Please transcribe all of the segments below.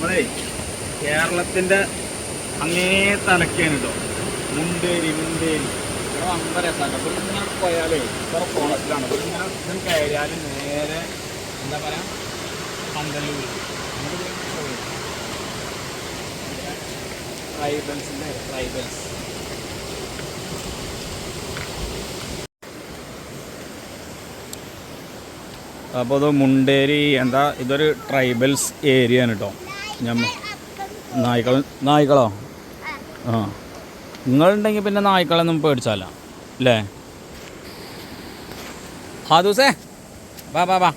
നമ്മളേ കേരളത്തിന്റെ അങ്ങേ തലക്കാണ് കേട്ടോ മുണ്ടേരി മുണ്ടേരി. ഇവിടെ അമ്പ രസമാണ് ഇങ്ങനെ പോയാലേ ഇത്ര കോളത്തിലാണ് അപ്പോൾ ഇങ്ങനെ കയറിയാൽ നേരെ എന്താ പറയാ? പന്തല്ലൂർ ട്രൈബൽസിന്റെ ട്രൈബൽസ് അപ്പോൾ അത് മുണ്ടേരി എന്താ? ഇതൊരു ട്രൈബൽസ് ഏരിയ ആണ് കേട്ടോ ഞമ്മ നായ്ക്കൾ നായ്ക്കളോ? ആ. നിങ്ങളുണ്ടെങ്കിൽ പിന്നെ നായ്ക്കളൊന്നും പേടിച്ചാലോ അല്ലേ ആ ദിവസേ വാ വാ വാ.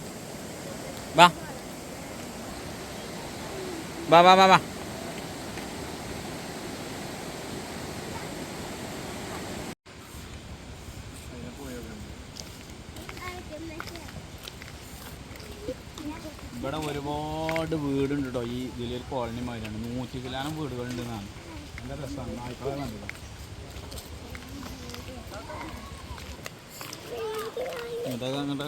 വാ. വാ വാ വാ വാ. ഇവിടെ ഒരുപാട് വീടുണ്ട് കേട്ടോ ഈ വലിയൊരു കോളനി മാതിരിയാണ്. നൂറ്റി കിലാനം വീടുകളുണ്ട് എന്നാണ് നല്ല രസമാണ് നായ്ക്കളെ നല്ലത് ഇതൊക്കെ അങ്ങോട്ട്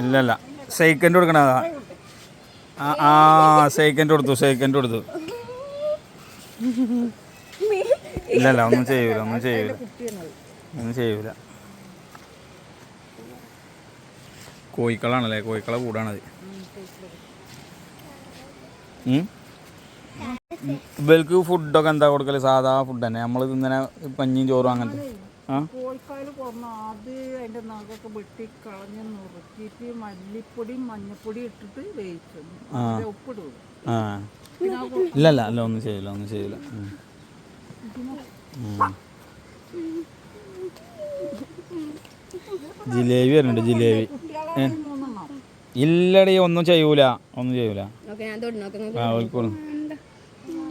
ഇല്ലല്ല. സെക്കൻഡ് കൊടുക്കണതാ. ആ സെക്കൻഡ് കൊടുത്തു സെക്കൻഡ് കൊടുത്തു. ഇല്ലല്ല ഒന്നും ചെയ്യൂല ഒന്നും ചെയ്യൂല. ഒന്നും ചെയ്യൂല. കോഴിക്കളാണല്ലേ? കോഴിക്കളെ കൂടാണത്? ഇവർക്ക് ഫുഡൊക്കെ എന്താ കൊടുക്കൽ? സാധാ ഫുഡ് തന്നെ. നമ്മൾ ഇങ്ങനെ പഞ്ഞിയും ചോറും അങ്ങനത്തെ. നഖമൊക്കെ വെട്ടി കളഞ്ഞ് നുറുക്കിയിട്ട് മഞ്ഞപ്പൊടി ഇട്ടിട്ട് വേവിച്ചു. ഉപ്പിടും. ഇല്ലല്ല അല്ല ഒന്നും ചെയ്യില്ല ഒന്നും ചെയ്യില്ല. ജിലേബി വരുന്നുണ്ട് ജിലേബി. ഇല്ലടി ഒന്നും ചെയ്യൂല. ഒന്നും ചെയ്യൂല. ആ ഓൽക്കോളും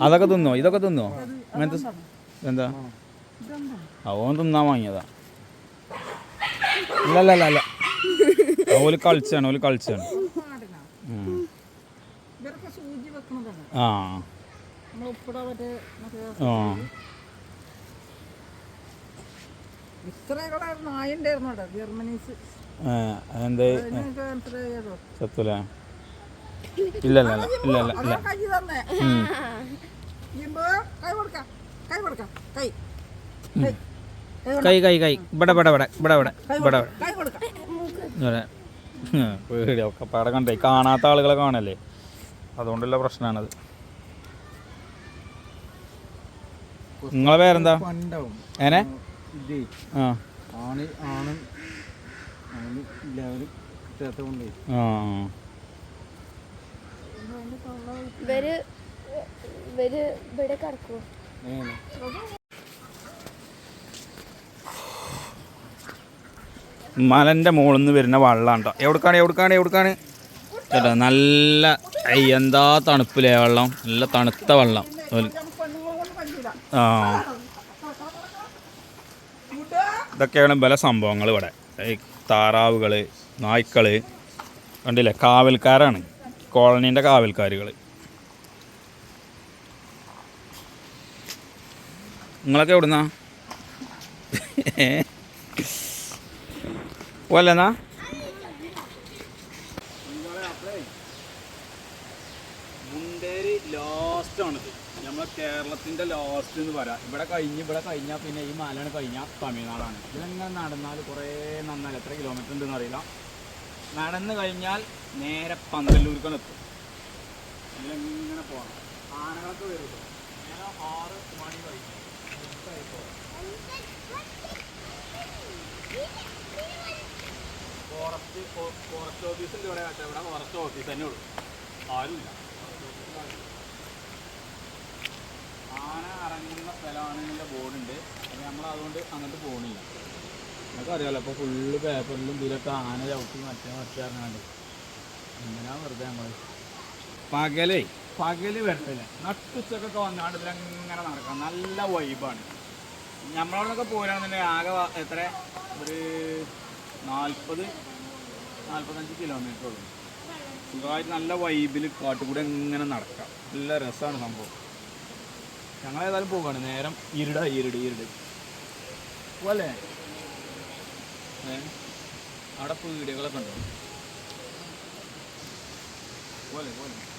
അതൊക്കെ തിന്നോ? ഇതൊക്കെ തിന്നോ? അങ്ങനത്തെ എന്താ? ആ ഓൻ തിന്നാൻ വാങ്ങിയതാ. ഇല്ല അല്ല അല്ല ആ, ഓൽ കളിച്ചാണ് ഓൽ കളിച്ചാണ്. ആ. ആ. ജർമ്മനീസ്. അതെന്തേ? സത്തൂല ഇല്ല ഇല്ല ഇല്ല ഇല്ല ഇല്ല. ഇല്ല കൈ തന്നെ. കൈ കൊടുക്കാം കൈ കൊടുക്കാം കൈ. കൈ. കൈ കൈ ഇവിടെ ഇവിടെ ഇവിടെ ഇവിടെ ഇവിടെ ഇവിടെ ഇവിടെ കൈ കൊടുക്കാം. ഇവിടെ. പേടി ഒക്കെ പാടെ കണ്ടേ. കാണാത്ത ആളുകളെ കാണല്ലേ? അതുകൊണ്ടുള്ള പ്രശ്നമാണത് നിങ്ങളെ പേരെന്താ? പണ്ടാവും. ഏനെ? ആ. ആണ് ആണ്. ആണ് ലെവൽ കിട്ടാത്തതുകൊണ്ടേ ആ ഇവർ ഇവർ ഇവിടെ കിടക്കുവോ? മലന്റെ മുകളിൽ നിന്ന് വരുന്ന വെള്ളം കേട്ടോ എവിടേക്കാണ് എവിടേക്കാണ് എവിടേക്കാണ്? കേട്ടോ നല്ല ഐ, എന്താ തണുപ്പില്ലേ വെള്ളം? നല്ല തണുത്ത വെള്ളം. കൊണ്ട് ആ. ഇതൊക്കെയാണ് പല സംഭവങ്ങൾ ഇവിടെ. ഈ താറാവുകൾ നായ്ക്കൾ കണ്ടില്ലേ? കാവൽക്കാരാണ്. കോളനീന്റെ കാവൽക്കാരുകൾ നിങ്ങളൊക്കെ എവിടുന്നാ? പോലെന്നാ മുണ്ടേരി ലാസ്റ്റ് ആണിത്. നമ്മളെ കേരളത്തിന്റെ ലാസ്റ്റ് എന്ന് പറയാം. ഇവിടെ കഴിഞ്ഞ് ഇവിടെ കഴിഞ്ഞാൽ പിന്നെ ഈ മലയാണ് കഴിഞ്ഞാൽ തമിഴ്നാടാണ്. ഇതിലെങ്ങനെ നടന്നാൽ കുറേ നന്നായി. എത്ര കിലോമീറ്റർ ഉണ്ടെന്ന് അറിയില്ല. നടന്നു കഴിഞ്ഞാൽ നേരെ പന്തല്ലൂർക്കാണ് എത്തും ഇതിലെങ്ങനെ പോകണം ആനകളൊക്കെ വരും നേരെ ആറ് മണി കഴിഞ്ഞു. ഫോറസ്റ്റ് ഫോറസ്റ്റ് ഓഫീസിന്റെ ഇവിടെ ആട്ടെ ഇവിടെ ഫോറസ്റ്റ് ഓഫീസ് തന്നെ ഉള്ളൂ. ആരുമില്ല. അതുകൊണ്ട് അങ്ങോട്ട് പോകണില്ല നമുക്ക് അറിയാലോ അപ്പോൾ ഫുള്ള് പേപ്പറിലും ഇതിലൊക്കെ ആന ചവിട്ടി മറ്റേ മറ്റേ ഇറങ്ങാണ്ട് വെറുതെ നമ്മൾ പകലേ പകൽ വരത്തില്ല നട്ടുച്ചക്കൊക്കെ വന്നാണ്ട് ഇതിലങ്ങനെ നടക്കാം നല്ല വൈബാണ് നമ്മളവിടെയൊക്കെ പോരാണെന്നുണ്ടെങ്കിൽ ആകെ എത്ര? ഒരു നാൽപ്പത് നാൽപ്പത്തഞ്ച് കിലോമീറ്റർ ഉള്ളൂ. സുഖമായിട്ട് നല്ല വൈബിൽ കാട്ടുകൂടെ ഇങ്ങനെ നടക്കാം. നല്ല രസമാണ് സംഭവം. ഞങ്ങളേതായാലും പോകുകയാണ് നേരം ഇരുട ഇരുട് ഇരുട്. പോലെ. ഏ? അവിടെ പീടികളൊക്കെ ഉണ്ടോ? പോലെ പോലെ.